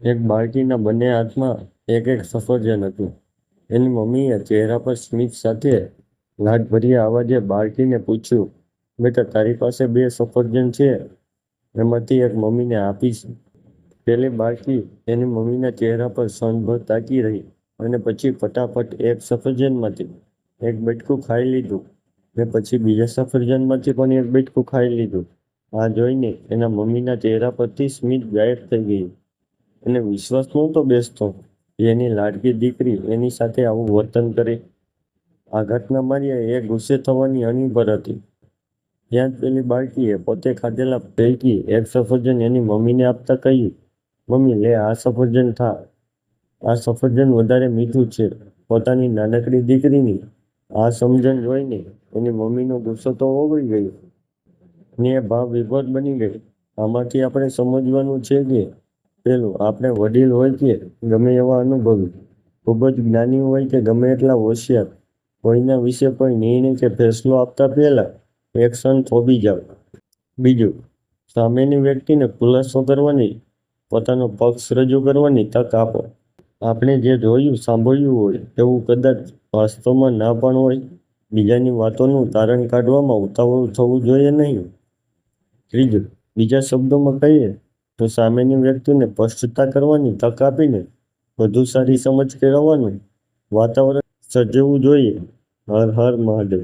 એક બાળકીના બંને હાથમાં એક એક સફરજન હતું. એની મમ્મીએ ચહેરા પર સ્મિત સાથે લાડભર્યા અવાજે બાળકીને પૂછ્યું, બેટા તારી પાસે બે સફરજન છે, એમાંથી એક મમ્મીને આપીશ? પેલી બાળકી એની મમ્મીના ચહેરા પર સનભર તાકી રહી અને પછી ફટાફટ એક સફરજનમાંથી એક બેટકું ખાઈ લીધું ને પછી બીજા સફરજનમાંથી પણ એક બેટકું ખાઈ લીધું. આ જોઈને એના મમ્મીના ચહેરા પરથી સ્મિત ગાયબ થઈ ગયું. એને વિશ્વાસ નહોતો બેસતો એની લાડકી દીકરી એની સાથે આવું વર્તન કરે. આ ઘટના મારી એ ગુસ્સે થવાની અનિભર હતી. ત્યાં જ પેલી બાળકીએ પોતે ખાધેલા પૈકી એક સફરજન એની મમ્મીને આપતા કહ્યું, મમ્મી લે આ સફરજન થા આ સફરજન વધારે મીઠું છે. પોતાની નાનકડી દીકરીની આ સમજણ જોઈને એની મમ્મીનો ગુસ્સો તો ઓગળી ગયો ને એ ભાવ વિભોર બની ગઈ. આમાંથી આપણે સમજવાનું છે કે પેલું આપણે વડીલ હોય કે ગમે એવા અનુભવી, ખૂબ જ જ્ઞાની હોય કે ગમે એટલા હોશિયાર, કોઈના વિશે કોઈ નિર્ણય કે ફેસલો આપતા પહેલા એક્શન થોભી જાવ. બીજું, સામેની વ્યક્તિને ખુલાસો કરવાની, પોતાનો પક્ષ રજૂ કરવાની તક આપો. આપણે જે જોયું સાંભળ્યું હોય એવું કદાચ વાસ્તવમાં ના પણ હોય. બીજાની વાતોનું તારણ કાઢવામાં ઉતાવળું થવું જોઈએ નહીં. ત્રીજું, બીજા શબ્દોમાં કહીએ તો સામેની વ્યક્તિને સ્પષ્ટતા કરવાની તક આપીને વધુ સારી સમજ કેળવવાનું વાતાવરણ સજવું જોઈએ. હર હર મહાદેવ